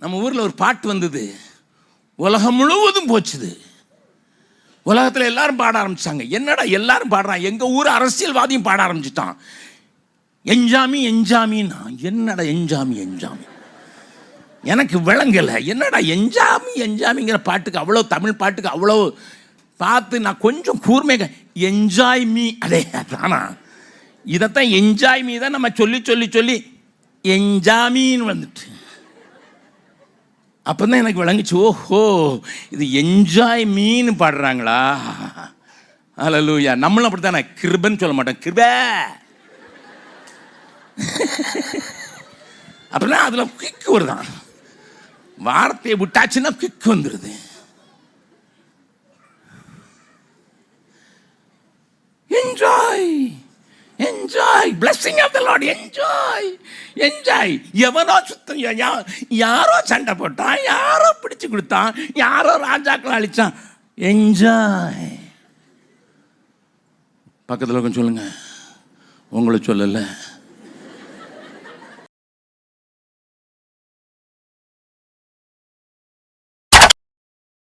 நம்ம ஊரில் ஒரு பாட்டு வந்தது. உலகம் முழுவதும் போச்சுது. உலகத்தில் எல்லாரும் பாட ஆரம்பிச்சாங்க. என்னடா எல்லாரும் பாடுறான்? எங்கள் ஊர் அரசியல்வாதியும் பாட ஆரம்பிச்சிட்டான். எஞ்சாமி எஞ்சாமின்னா என்னடா எஞ்சாமி எஞ்சாமி? எனக்கு விளங்கலை. என்னடா எஞ்சாமி எஞ்சாமிங்கிற பாட்டுக்கு அவ்வளோ தமிழ் பாட்டுக்கு அவ்வளோ பார்த்து நான் கொஞ்சம் கூர்மையாக என்ஜாய் மீ. அடே தானா இதைத்தான் என்ஜாய் மீ தான் நம்ம சொல்லி சொல்லி சொல்லி என்ஜாமின்னு வந்துட்டு. அப்போ தான் எனக்கு விளங்குச்சு ஓஹோ இது என்ஜாய் மீன் பாடுறாங்களா? அலலூயா நம்மளும் அப்படி தானே கிருபன்னு சொல்ல மாட்டோம். கிருப. அப்படின்னா அதில் கிக்கு வருதான் வார்த்தையை விட்டாச்சுன்னா கிக்கு வந்துடுது enjoy enjoy of the lord enjoy enjoy எவனோ சுத்தம் யா- யாரோ சண்டை போட்டான் யாரோ பிடிச்சு கொடுத்தான் யாரோ ராஜாக்களை அழிச்சான். என்ஜாய் பக்கத்தில் கொஞ்சம் சொல்லுங்கள் உங்களை சொல்லலை.